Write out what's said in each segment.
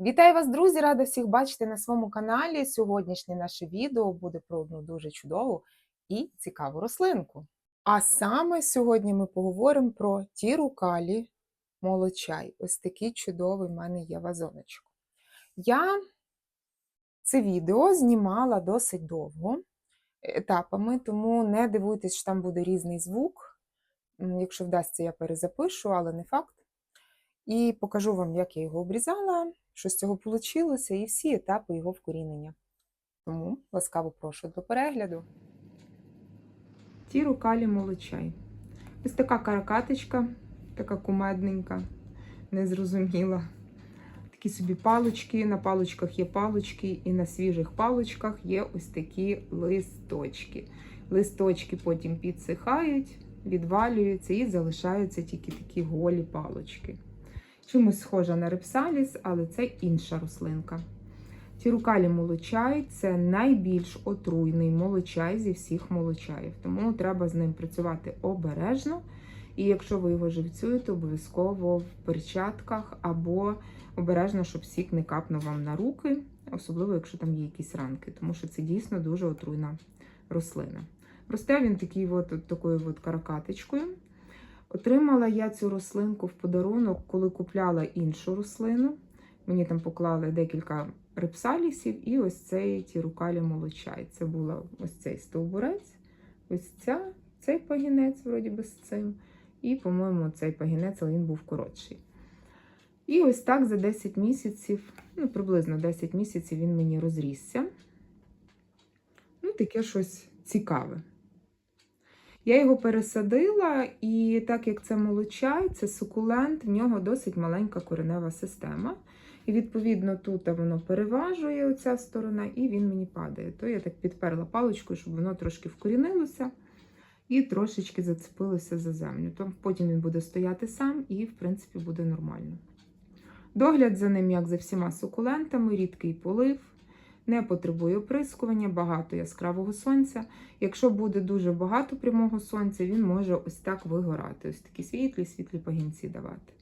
Вітаю вас, друзі! Рада всіх бачити на своєму каналі. Сьогоднішнє наше відео буде про одну дуже чудову і цікаву рослинку. А саме сьогодні ми поговоримо про тірукалі молочай. Ось такий чудовий в мене є вазоночок. Я це відео знімала досить довго етапами, тому не дивуйтесь, що там буде різний звук. Якщо вдасться, я перезапишу, але не факт. І покажу вам, як я його обрізала, що з цього вийшло, і всі етапи його вкорінення. Тому ласкаво прошу до перегляду. Ті рукалі молочай. Ось така каракаточка, така кумедненька, незрозуміла. Такі собі палочки, на палочках є палочки, і на свіжих палочках є ось такі листочки. Листочки потім підсихають, відвалюються і залишаються тільки такі голі палочки. Чимось схожа на репсаліс, але це інша рослинка. Тірукалі молочай це найбільш отруйний молочай зі всіх молочаїв, тому треба з ним працювати обережно. І якщо ви його живцюєте, обов'язково в перчатках або обережно, щоб сік не капнув вам на руки, особливо якщо там є якісь ранки, тому що це дійсно дуже отруйна рослина. Росте він такий от, от такою от каракаточкою. Отримала я цю рослинку в подарунок, коли купляла іншу рослину. Мені там поклали декілька репсалісів і ось цей тірукалі молочай. Це була ось цей стовбурець, ось ця, цей пагінець, вроді би з цим. І, по-моєму, цей пагінець, але він був коротший. І ось так за 10 місяців, ну, приблизно 10 місяців він мені розрісся. Ну, таке щось цікаве. Я його пересадила, і так як це молочай, це сукулент, в нього досить маленька коренева система. І, відповідно, тут воно переважує оця сторона, і він мені падає. То я так підперла паличкою, щоб воно трошки вкорінилося і трошечки зацепилося за землю. То потім він буде стояти сам і, в принципі, буде нормально. Догляд за ним, як за всіма сукулентами, рідкий полив. Не потребує оприскування, багато яскравого сонця. Якщо буде дуже багато прямого сонця, він може ось так вигорати, ось такі світлі, світлі пагінці давати.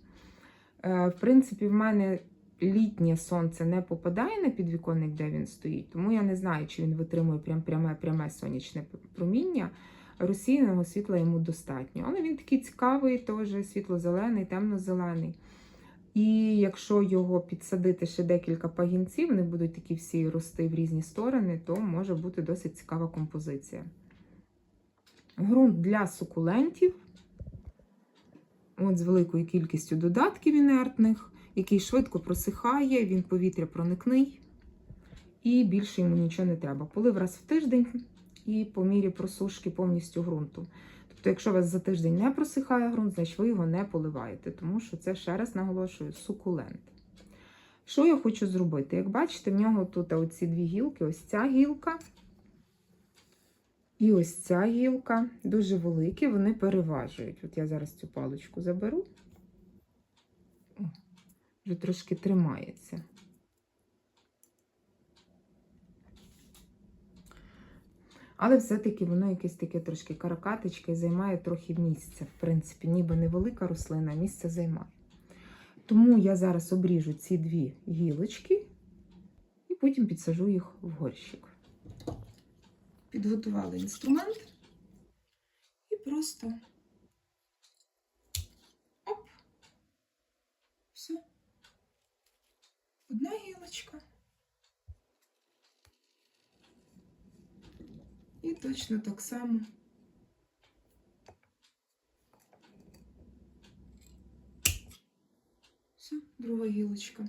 Е, В принципі, в мене літнє сонце не попадає на підвіконник, де він стоїть, тому я не знаю, чи він витримує прям пряме пряме сонячне проміння. Російного світла йому достатньо. Але він такий цікавий, теж світло-зелений, темно-зелений. І якщо його підсадити ще декілька пагінців, вони будуть такі всі рости в різні сторони, то може бути досить цікава композиція. Ґрунт для сукулентів. От з великою кількістю додатків інертних, який швидко просихає, він повітря проникний. І більше йому нічого не треба. Полив раз в тиждень і по мірі просушки повністю ґрунту. Тобто, якщо у вас за тиждень не просихає ґрунт, значить ви його не поливаєте, тому що це, ще раз наголошую, сукулент. Що я хочу зробити? Як бачите, в нього тут оці дві гілки, ось ця гілка і ось ця гілка, дуже великі, вони переважують. От я зараз цю паличку заберу. Вже трошки тримається. Але все-таки воно якесь таке трошки каракатичке і займає трохи місця. В принципі, ніби невелика рослина, місце займає. Тому я зараз обріжу ці дві гілочки і потім підсажу їх в горщик. Підготували інструмент і просто оп. Все. Одна гілочка. Точно так само. Все, друга гілочка.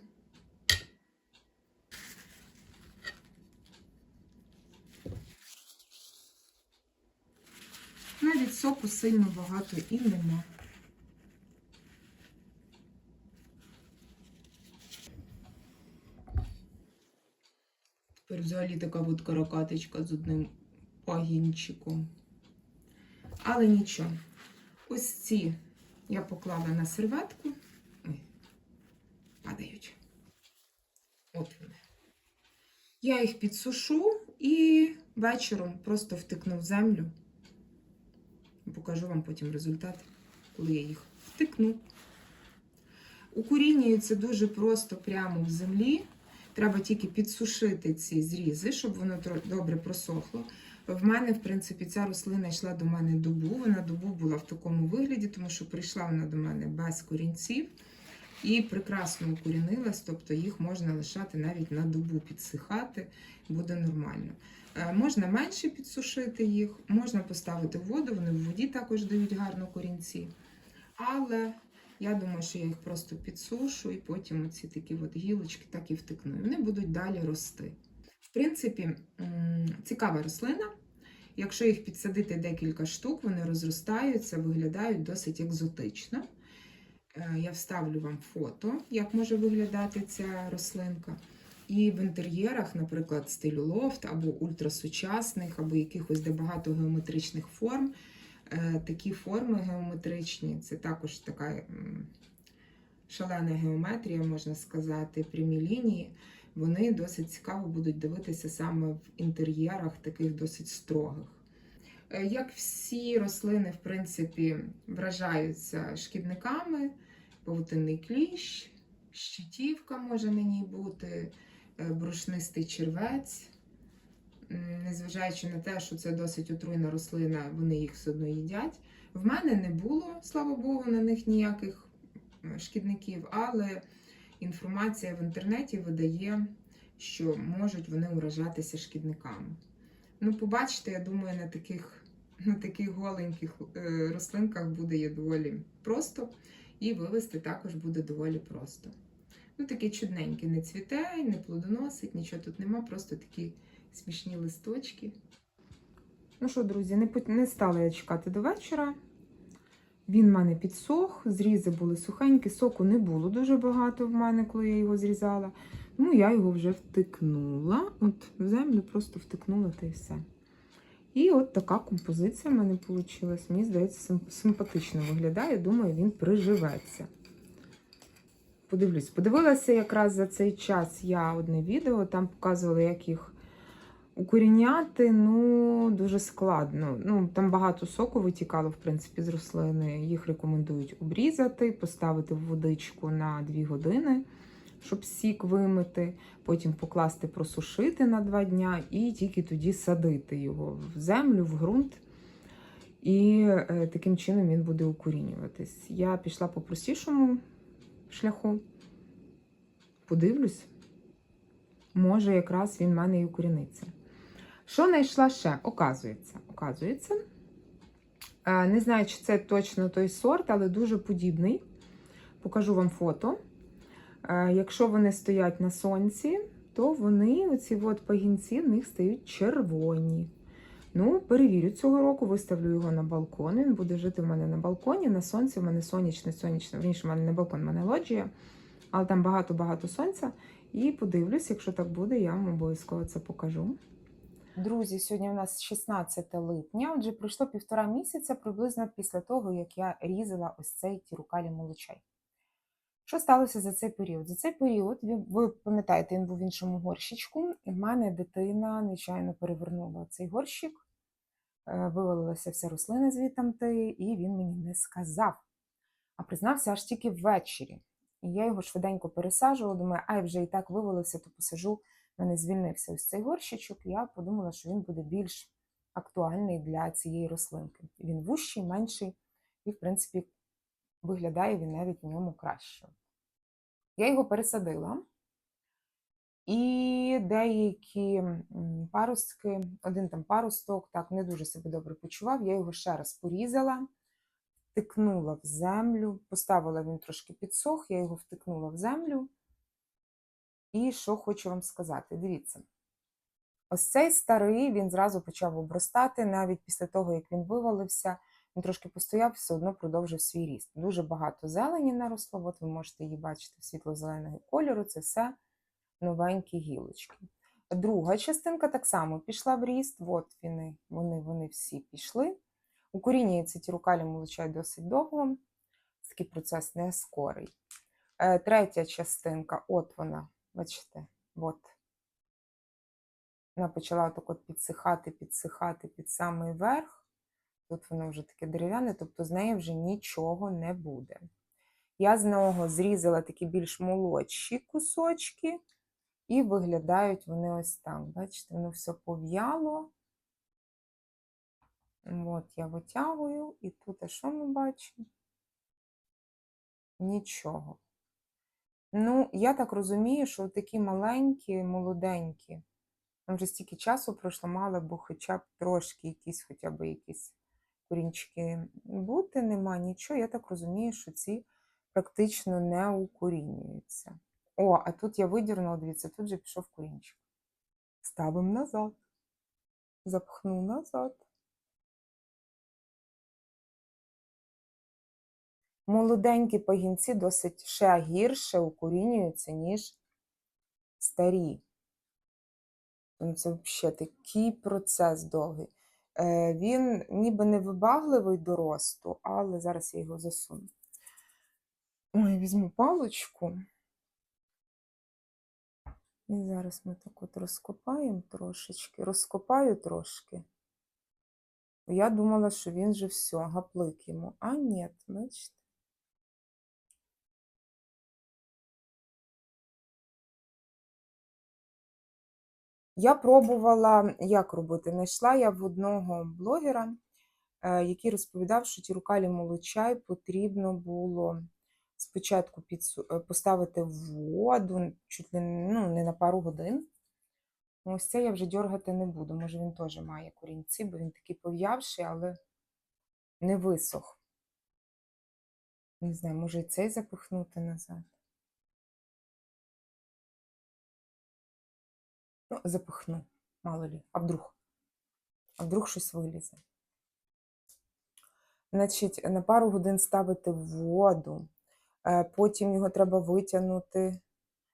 Навіть соку сильно багато і нема. Тепер взагалі така от каракаточка з одним пагінчиком. Але нічого. Ось ці я поклала на серветку. Ой, падають. От вони. Я їх підсушу і вечором просто втикну в землю. Покажу вам потім результат, коли я їх втикну. Укорінюється дуже просто прямо в землі. Треба тільки підсушити ці зрізи, щоб воно добре просохло. В мене, в принципі, ця рослина йшла до мене добу. Вона добу була в такому вигляді, тому що прийшла вона до мене без корінців і прекрасно укорінилась, тобто їх можна лишати навіть на добу підсихати, буде нормально. Е, Можна менше підсушити їх, можна поставити в воду, вони в воді також дають гарно корінці. Але я думаю, що я їх просто підсушу і потім оці такі от гілочки так і втикну. І Вони будуть далі рости. В принципі, цікава рослина. Якщо їх підсадити декілька штук, вони розростаються, виглядають досить екзотично. Е, Я вставлю вам фото, як може виглядати ця рослинка. І в інтер'єрах, наприклад, стилю лофт або ультрасучасних, або якихось де багато геометричних форм. Е, Такі форми геометричні, це також така шалена геометрія, можна сказати, прямі лінії. Вони досить цікаво будуть дивитися саме в інтер'єрах, таких досить строгих. Е, Як всі рослини, в принципі, вражаються шкідниками, павутинний кліщ, щитівка може на ній бути, е, брушнистий червець. Незважаючи на те, що це досить отруйна рослина, вони їх все одно їдять. В мене не було, слава Богу, на них ніяких шкідників, але інформація в інтернеті видає, що можуть вони уражатися шкідниками. Ну, побачите, я думаю, на таких, на таких голеньких е, рослинках буде є доволі просто, і вивести також буде доволі просто. Ну, такий чудненький, не цвіте, не плодоносить, нічого тут нема, просто такі смішні листочки. Ну що, друзі, не, не стала я чекати до вечора. Він в мене підсох, зрізи були сухенькі, соку не було дуже багато в мене, коли я його зрізала. Ну, я його вже втикнула. От в землю просто втикнула та й все. І от така композиція в мене вийшла. Мені здається, симпатично виглядає. Думаю, він приживеться. Подивлюсь, подивилася якраз за цей час я одне відео, там показували, як їх укоріняти. Ну, дуже складно. Ну, там багато соку витікало, в принципі, з рослини. Їх рекомендують обрізати, поставити в водичку на 2 години, щоб сік вимити, потім покласти, просушити на 2 дня і тільки тоді садити його в землю, в ґрунт. І е, таким чином він буде укорінюватись. Я пішла по простішому шляху. Подивлюсь, може, якраз він в мене і укоріниться. Що знайшла ще? Оказується, оказується. е, Не знаю, чи це точно той сорт, але дуже подібний. Покажу вам фото. Е, Якщо вони стоять на сонці, то вони, оці от пагінці, в них стають червоні. Ну, перевірю цього року, виставлю його на балкон. Він буде жити в мене на балконі. На сонці в мене сонячне, сонячне, верніше, в мене не балкон, в мене лоджія, але там багато-багато сонця. І подивлюсь, якщо так буде, я вам обов'язково це покажу. Друзі, сьогодні у нас 16 липня, отже, пройшло півтора місяця приблизно після того, як я різала ось цей тірукалі молочай. Що сталося за цей період? За цей період, ви, пам'ятаєте, він був в іншому горщичку, і в мене дитина нечайно перевернула цей горщик, е, вивалилася вся рослина звідтамти, і він мені не сказав. А признався аж тільки ввечері. І я його швиденько пересаджувала, думаю, ай, вже і так вивалився, то посажу. В мене звільнився ось цей горщичок. Я подумала, що він буде більш актуальний для цієї рослинки. Він вущий, менший, і, в принципі, виглядає він навіть в ньому краще. Я його пересадила. І деякі паростки, один там паросток, так не дуже себе добре почував. Я його ще раз порізала, втикнула в землю, поставила він трошки підсох, я його втикнула в землю. І що хочу вам сказати, дивіться. Ось цей старий він зразу почав обростати, навіть після того, як він вивалився, він трошки постояв, все одно продовжив свій ріст. Дуже багато зелені наросло, от ви можете її бачити світло-зеленого кольору, це все новенькі гілочки. Друга частинка так само пішла в ріст, от вони, вони, вони всі пішли. Укорінюється ті рукалі молочай досить довго, такий процес не скорий. Е, Третя частинка, от вона, бачите, от. Вона почала так от підсихати, підсихати під самий верх. Тут воно вже таке дерев'яне, тобто з неї вже нічого не буде. Я з нього зрізала такі більш молодші кусочки, і виглядають вони ось так. Бачите, воно все пов'яло. От я витягую, і тут, а що ми бачимо? Нічого. Ну, я так розумію, що такі маленькі, молоденькі, там вже стільки часу пройшло, мали б хоча б трошки якісь, хоча б якісь корінчики бути, нема нічого. Я так розумію, що ці практично не укорінюються. О, а тут я видірнула, дивіться, тут же пішов корінчик. Ставимо назад. Запхну назад. Молоденькі пагінці досить ще гірше укорінюються, ніж старі. Ну, Це взагалі такий процес довгий. Е, Він ніби не вибагливий до росту, але зараз я його засуну. Ой, візьму паличку. І зараз ми так от розкопаємо трошечки, розкопаю трошки. Я думала, що він же все, гаплик йому. А ні, бачите. Я пробувала, як робити. Знайшла я в одного блогера, е, який розповідав, що ті рукалі молочай потрібно було спочатку е, поставити в воду, чуть ли ну, не на пару годин. Ось це я вже дьоргати не буду. Може, він теж має корінці, бо він такий пов'явший, але не висох. Не знаю, може і цей запихнути назад. Ну, запихну, мало лі. А вдруг? А вдруг щось вилізе. Значить, на пару годин ставити воду, е, потім його треба витягнути.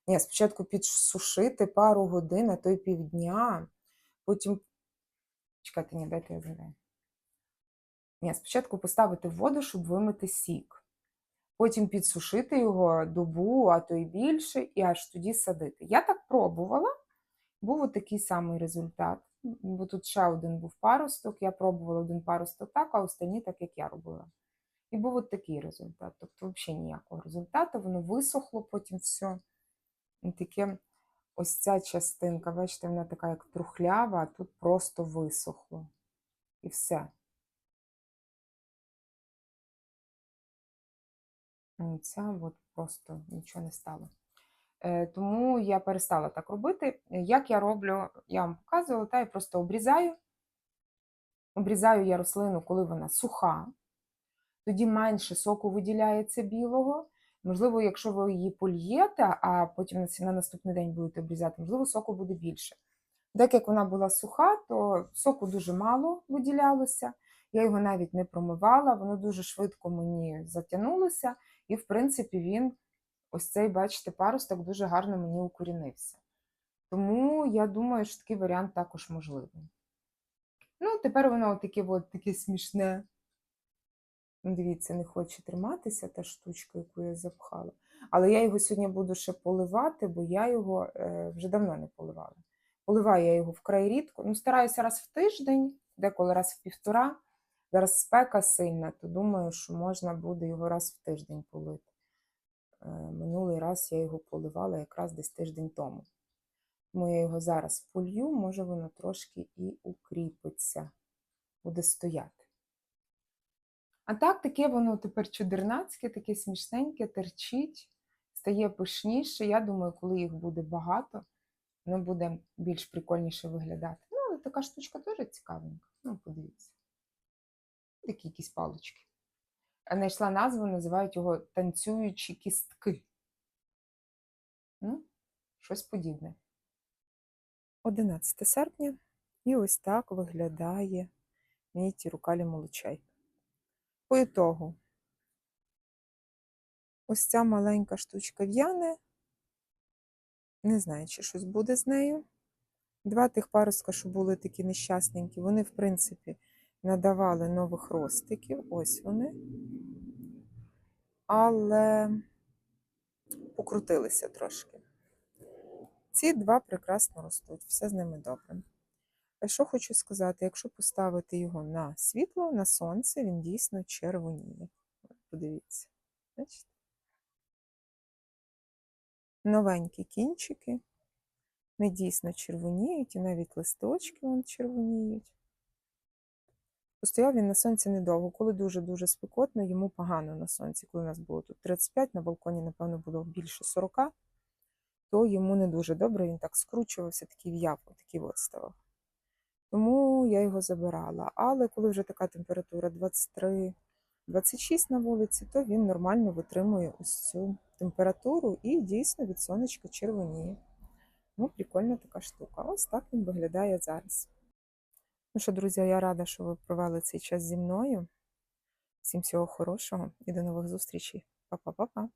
Ні, спочатку підсушити пару годин, а то й півдня. Потім. Чекайте, ні, дайте я згадаю. Ні, спочатку поставити воду, щоб вимити сік. Потім підсушити його добу, а то й більше, і аж тоді садити. Я так пробувала. Був от такий самий результат. Бо тут ще один був паросток. Я пробувала один паросток так, а останні так, як я робила. І був от такий результат. Тобто, взагалі ніякого результату, воно висохло потім все. І таке ось ця частинка, бачите, вона така як трухлява, а тут просто висохло. І все. І Ця от просто нічого не стало. Е, Тому я перестала так робити. Як я роблю, я вам показувала, та я просто обрізаю. Обрізаю я рослину, коли вона суха, тоді менше соку виділяється білого. Можливо, якщо ви її польєте, а потім на на наступний день будете обрізати, можливо, соку буде більше. Так як вона була суха, то соку дуже мало виділялося. Я його навіть не промивала, воно дуже швидко мені затягнулося, і, в принципі, він, ось цей, бачите, паросток дуже гарно мені укорінився. Тому я думаю, що такий варіант також можливий. Ну, тепер воно таке, от, таке смішне. Ну, Дивіться, не хоче триматися та штучка, яку я запхала. Але я його сьогодні буду ще поливати, бо я його е, вже давно не поливала. Поливаю я його вкрай рідко. Ну, стараюся раз в тиждень, деколи раз в півтора. Зараз спека сильна, то думаю, що можна буде його раз в тиждень полити. Е, Минулий раз я його поливала якраз десь тиждень тому. Тому я його зараз полью, може воно трошки і укріпиться, буде стояти. А так, таке воно тепер чудернацьке, таке смішненьке, терчить, стає пишніше. Я думаю, коли їх буде багато, воно буде більш прикольніше виглядати. Ну, але така штучка теж цікавенька. Ну, подивіться. Такі якісь палички. Знайшла назву, називають його танцюючі кістки. Ну, щось подібне. 11 серпня, і ось так виглядає мій тірукалі молочай. По ітогу, ось ця маленька штучка в'яне. Не знаю, чи щось буде з нею. Два тих паростка, що були такі нещасненькі, вони, в принципі, надавали нових ростиків. Ось вони. Але покрутилися трошки. Ці два прекрасно ростуть, все з ними добре. Що хочу сказати, якщо поставити його на світло, на сонце, він дійсно червоніє. Подивіться. Бачите? новенькі кінчики. Не дійсно червоніють, і навіть листочки вон червоніють. Постояв він на сонці недовго. Коли дуже-дуже спекотно, йому погано на сонці. Коли у нас було тут 35, на балконі, напевно, було більше 40, то йому не дуже добре, він так скручувався, такий в'яв, такий от ставав. Тому я його забирала. Але коли вже така температура 23, 26 на вулиці, то він нормально витримує ось цю температуру і дійсно від сонечка червоніє. Ну, прикольна така штука. Ось так він виглядає зараз. Ну що, друзі, я рада, що ви провели цей час зі мною. Всім всього хорошого і до нових зустрічей. Па-па-па-па.